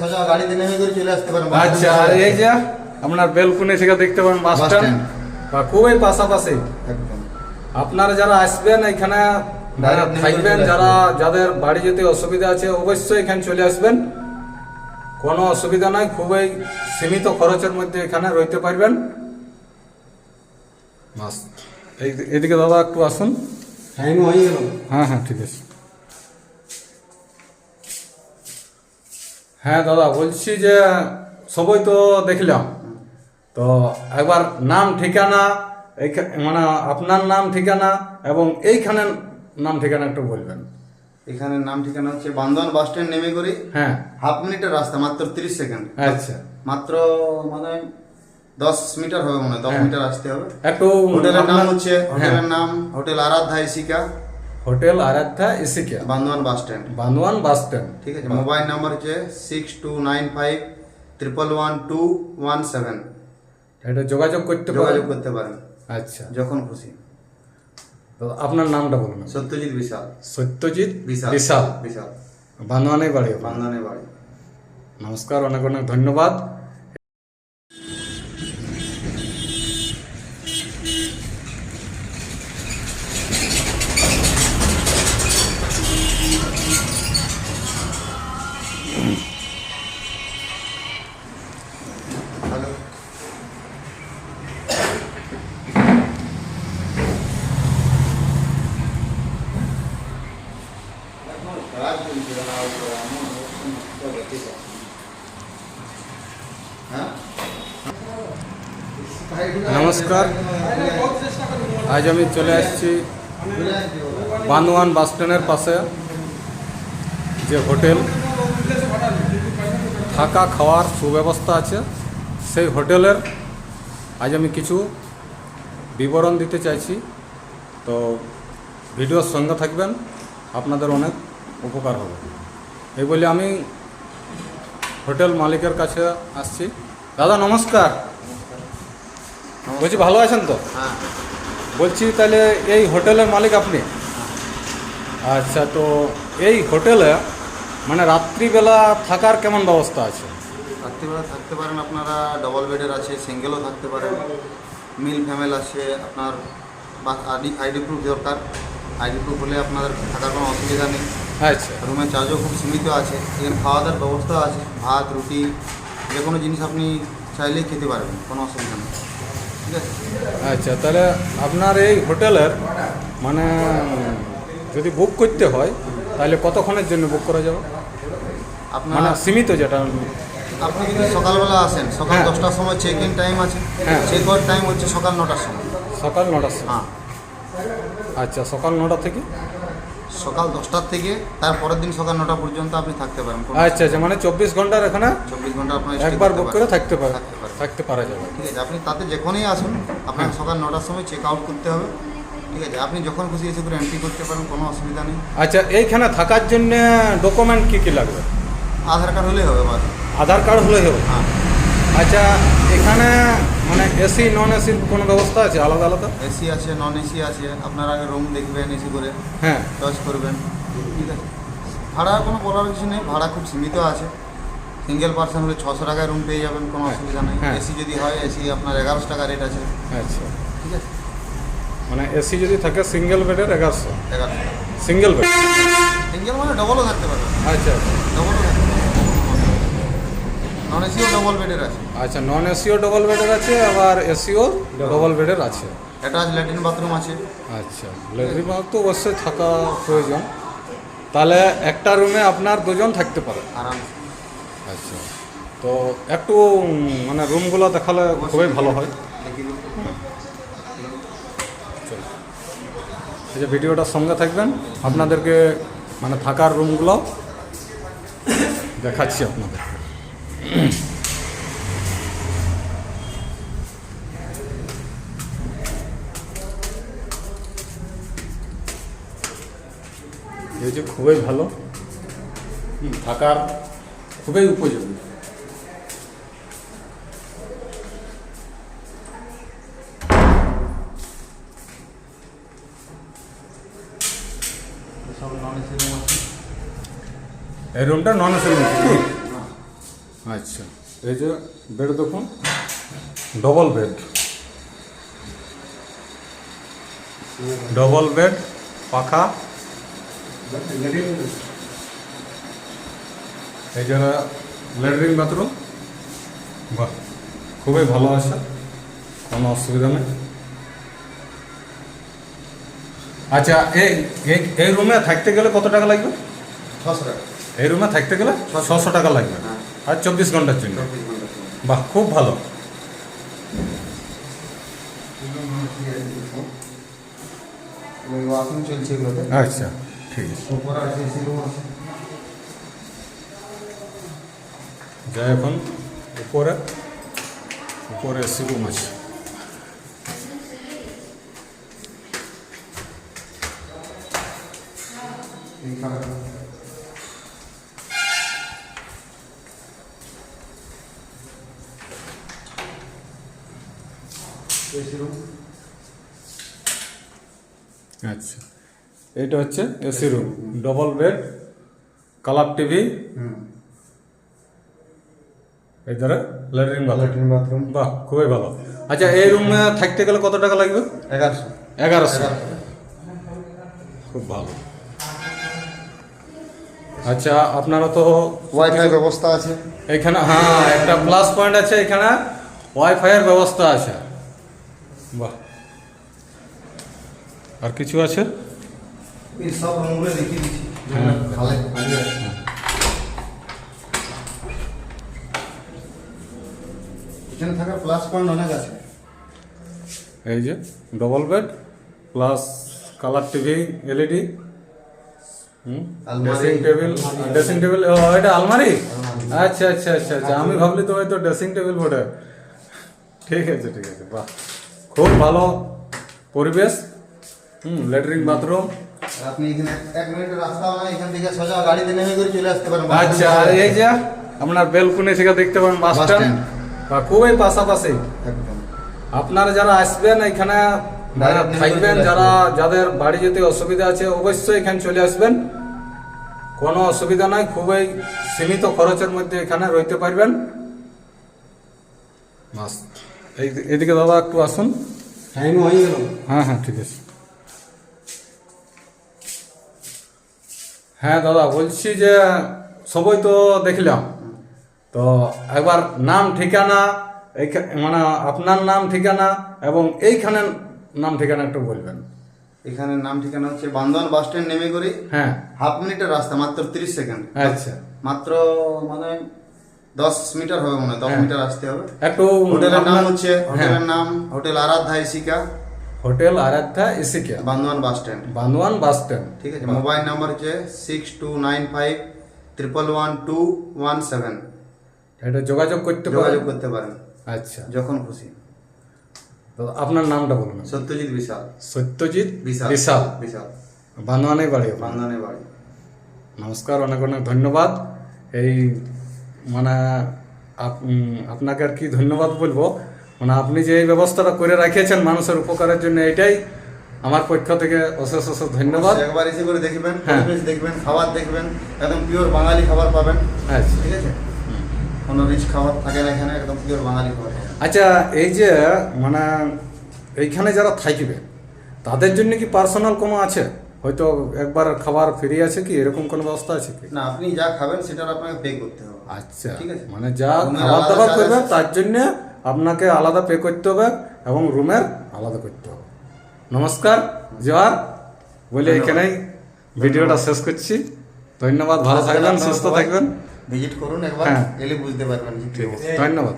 সোজা গাড়িতে নেমে করে চলে আসতে পারেন আচ্ছা আর এই যে আপনার বেলকুনি থেকে দেখতে পারেন বাস স্ট্যান্ড। বা খুবই পাশাপাশি। একদম। আপনারা যারা আসবেন এখানে থাকবেন যারা যাদের বাড়ি যেতে অসুবিধা আছে অবশ্যই এখানে চলে আসবেন। কোনো অসুবিধা নাই খুবই সীমিত খরচের মধ্যে এখানে রইতে পারবেন। এদিকে দাদা একটু আসুন। হ্যাঁ হ্যাঁ ঠিক আছে। হ্যাঁ দাদা বলছি যে সবই তো দেখলাম। তো একবার নাম ঠিকানা মানে আপনার নাম ঠিকানা এবং এইখানে নাম ঠিকানা একটু বলবেন। এখানে নাম ঠিকানা হচ্ছে বান্দন বাস স্ট্যান্ড নেমে করি হ্যাঁ। হাফ মিনিটের রাস্তা মাত্র তিরিশ সেকেন্ড। আচ্ছা। মাত্র মানে দশ মিটার হবে মনে হয় দশ হ্যাঁ। মিটার আসতে হবে। একটু হোটেলের নাম হচ্ছে হ্যাঁ, হোটেলের নাম hotel Aradhya ইসিকা hotel Aradhya এসিকিয়া Bandwan bus stand. Bandwan bus stand. ঠিক আছে মোবাইল নাম্বার হচ্ছে six two nine five triple one two one seven এটা যোগাযোগ করতে যোগাযোগ করতে পারেন। আচ্ছা। যখন খুশি। তো আপনার নামটা বলুন সত্যজিৎ বিশাল। সত্যজিৎ বিশাল। বিশাল। বিশাল। বান্দোয়ানে বাড়ি আপনার। বান্দোয়ানের বাড়ি। নমস্কার অনেক অনেক ধন্যবাদ। নমস্কার। আজ আমি চলে আসছি বান্দোয়ান বাস স্ট্যান্ডের পাশে, যে হোটেল। থাকা খাওয়ার সুব্যবস্থা আছে। সেই হোটেলের আজ আমি কিছু বিবরণ দিতে চাইছি। তো ভিডিওর সঙ্গে থাকবেন আপনাদের অনেক উপকার হবে। এই বলে আমি হোটেল মালিকের কাছে আসছি। দাদা নমস্কার। বলছি ভালো আছেন তো? হ্যাঁ। বলছি তাহলে এই হোটেলের মালিক আপনি? আচ্ছা তো এই হোটেলে মানে রাত্রিবেলা থাকার কেমন ব্যবস্থা আছে? রাত্রিবেলা থাকতে পারেন আপনারা ডবল বেডের আছে সিঙ্গেলও থাকতে পারেন। মিল ফ্যামিল আছে আপনার আইডি আইডি প্রুফ দরকার। আইডি প্রুফ হলে আপনাদের থাকার কোনো অসুবিধা নেই। আচ্ছা রুমের চার্জও খুব সীমিত আছে। এখানে খাওয়া দাওয়ার ব্যবস্থা আছে ভাত রুটি যে কোনো জিনিস আপনি চাইলেই খেতে পারবেন কোনো অসুবিধা নেই। ঠিক আছে? আচ্ছা তাহলে আপনার এই হোটেলের মানে যদি বুক করতে হয় তাহলে কতক্ষণের জন্য বুক করা যাবে? আপনার মানে সীমিত যেটা আপনি যদি সকালবেলা আসেন সকাল হ্যাঁ। দশটার সময় চেক ইন টাইম আছে। হ্যাঁ। চেক আউট টাইম হচ্ছে সকাল নটার সময়। সকাল নটার সময়? হ্যাঁ। আচ্ছা সকাল নটা থেকে? সকাল দশটার থেকে তার পরের দিন সকাল নটা পর্যন্ত আপনি থাকতে পারেন। কোনো আচ্ছা আচ্ছা মানে চব্বিশ ঘণ্টার এখানে চব্বিশ ঘণ্টা আপনার stay একবার করতে বুক পারেন। করে থাকতে পারে। থাকতে পারেন। থাকতে পারা যাবে। ঠিক আছে আপনি তাতে যখনই আসুন আপনাকে সকাল নটার সময় চেক আউট করতে হবে। ঠিক আছে আপনি যখন খুশি এসে করে এন্ট্রি করতে পারেন কোনো অসুবিধা নেই। আচ্ছা এইখানে থাকার জন্য ডকুমেন্ট কি কি লাগবে? আধার কার্ড হলেই হবে বাস আধার কার্ড হলেই হবে। হ্যাঁ। আচ্ছা এখানে মানে এসি নন এসির কোনো ব্যবস্থা আছে আলাদা আলাদা? এসি আছে নন এসি আছে। আপনারা আগে রুম দেখবেন এসি করে হ্যাঁ। চয়েস করবেন। ঠিক আছে? ভাড়া কোনো বলার কিছু নেই ভাড়া খুব সীমিত আছে। সিঙ্গেল পার্সন হলে ছশো টাকায় রুম পেয়ে যাবেন কোনো হ্যাঁ, অসুবিধা নেই। হ্যাঁ। এসি যদি হয় এসি আপনার এগারোশো টাকা রেট আছে। আচ্ছা। ঠিক আছে? মানে এসি যদি থাকে সিঙ্গেল বেডের এগারোশো। এগারোশো। সিঙ্গেল বেড সিঙ্গেল মানে ডবলও থাকতে পারে। আচ্ছা আচ্ছা। ডবলও পারবে নন এসিও ডবল বেডের আছে। আচ্ছা নন এসিও ডবল বেডের আছে আবার এসিও ডবল বেডের আছে। অ্যাটাচ ল্যাট্রিন বাথরুম আছে। আচ্ছা লেট্রিন বাথ তো অবশ্যই থাকা প্রয়োজন। তাহলে একটা রুমে আপনার দুজন থাকতে পারে। আরাম আচ্ছা তো একটু মানে রুমগুলো দেখালে খুবই ভালো হয়। এই যে ভিডিওটার সঙ্গে থাকবেন আপনাদেরকে মানে থাকার রুমগুলো দেখাচ্ছি আপনাদের। যে খুবই ভালো। থাকার খুবই উপযোগী। সব নন এসি রুম আছে। এই রুমটা নন এসি রুম। আচ্ছা এই যে বেড দেখুন। ডবল বেড ডবল বেড পাখা। এই যে ল্যাট্রিন বাথরুম বাহ খুবই ভালো আছে কোনো অসুবিধা নেই। আচ্ছা এই এই- রুমে থাকতে গেলে কত টাকা লাগবে? ছশো টাকা। এই রুমে থাকতে গেলে ছশো টাকা লাগবে। হ্যাঁ। আর চব্বিশ ঘণ্টার জন্য। বাহ, খুব ভালো। আচ্ছা ঠিক আছে। যাই এখন উপরে উপরে এসি রুম আছে এইখানে এসি রুম আচ্ছা। এটা হচ্ছে AC room. Double bed colour TV এই ধরে ল্যাট্রিন ল্যাট্রিন বাথরুম। বাহ খুবই ভালো। আচ্ছা এই রুমে থাকতে গেলে কত টাকা লাগবে? এগারোশো। এগারোশো। খুব ভালো। আচ্ছা আপনারা তো ওয়াইফাই ব্যবস্থা আছে। এখানে হ্যাঁ একটা প্লাস পয়েন্ট আছে এখানে ওয়াইফাইয়ের ব্যবস্থা আছে। বাহ। আর কিছু আছে? এই সব রুমগুলো দেখিয়ে দিচ্ছি। হ্যাঁ। খালে। খালি আছে এখানে থাকার প্লাস পয়েন্ট অনেক আছে। এই যে double bed plus colour TV LED. Dressing table dressing table ও এটা আলমারি? আচ্ছা আচ্ছা আচ্ছা আচ্ছা আমি ভাবলি তো হয়তো ড্রেসিং টেবিল বটে। ঠিক আছে ঠিক আছে বাহ। খুব ভালো পরিবেশ। হুম ল্যাট্রিন বাথরুম আপনি এখানে এক মিনিটের রাস্তা মানে এখান থেকে সোজা গাড়িতে নেমে করে চলে আসতে পারেন আচ্ছা আর এই যে আপনার বেলকুনি থেকে দেখতে পাবেন বাস বাস স্ট্যান্ড স্ট্যান্ড। বা খুবই পাশাপাশি। একদম। আপনারা যারা আসবেন এখানে থাকবেন যারা যাদের বাড়ি যেতে অসুবিধা আছে অবশ্যই এখানে চলে আসবেন। কোনো অসুবিধা নাই খুবই সীমিত খরচের মধ্যে এখানে রইতে পারবেন। এই এদিকে দাদা একটু আসুন। টাইম হয়ে গেল। হ্যাঁ হ্যাঁ ঠিক আছে। হ্যাঁ দাদা বলছি যে সবই তো দেখলাম। তো একবার নাম ঠিকানা মানে আপনার নাম ঠিকানা এবং এইখানে নাম ঠিকানা একটু বলবেন। এখানে নাম ঠিকানা হচ্ছে বান্দোয়ান বাস স্ট্যান্ড নেমে করে। হ্যাঁ। হাফ মিনিটের রাস্তা মাত্র তিরিশ সেকেন্ড। আচ্ছা। মাত্র মানে দশ মিটার হবে মনে হয় দশ হ্যাঁ। মিটার আসতে হবে। একটু হোটেলের নাম হচ্ছে হ্যাঁ, হোটেলের নাম hotel Aradhya ইসিকা hotel Aradhya এসিকে। Bandwan bus stand. Bandwan bus stand. ঠিক আছে মোবাইল নাম্বার হচ্ছে six two nine five triple one two one seven. এটা যোগাযোগ করতে যোগাযোগ করতে পারেন। আচ্ছা। যখন খুশি। তো আপনার নামটা বলুন। সত্যজিৎ বিশাল। সত্যজিৎ বিশাল। বিশাল। বিশাল। বান্দোয়ানে বাড়ি। আপনার? বান্দোয়ানের বাড়ি। নমস্কার অনেক অনেক ধন্যবাদ। এই মানে আপ- আপনাকে আর কি ধন্যবাদ বলব। মানে আপনি যে এই ব্যবস্থাটা করে রাখিয়েছেন মানুষের উপকারের জন্য এটাই আমার পক্ষ থেকে অশেষ অশেষ ধন্যবাদ। একবার এসে করে দেখবেন হ্যাঁ। পরিবেশ দেখবেন খাবার দেখবেন একদম পিওর বাঙালি খাবার পাবেন। আচ্ছা ঠিক আছে? কোনো রিচ খাবার থাকে না এখানে একদম পিওর বাঙালি খাবার। আচ্ছা এই যে মানে এইখানে যারা থাকবে তাদের জন্য কি পার্সোনাল কোনো আছে? হয়তো একবার খাবার ফ্রি আছে কি? এরকম কোনো ব্যবস্থা আছে কি? না আপনি যা খাবেন সেটার আপনাকে পে করতে হবে। আচ্ছা ঠিক আছে। মানে যা খাবার দাবার charge করবে তার জন্য আপনাকে আলাদা পে করতে হবে এবং রুমের আলাদা করতে হবে। নমস্কার জোয়ার। বলে। এখানেই ভিডিওটা শেষ করছি। ধন্যবাদ ভালো থাকবেন সুস্থ থাকবেন। ভিজিট করুন একবার হ্যাঁ। এলে বুঝতে পারবেন। ঠিক আছে ধন্যবাদ।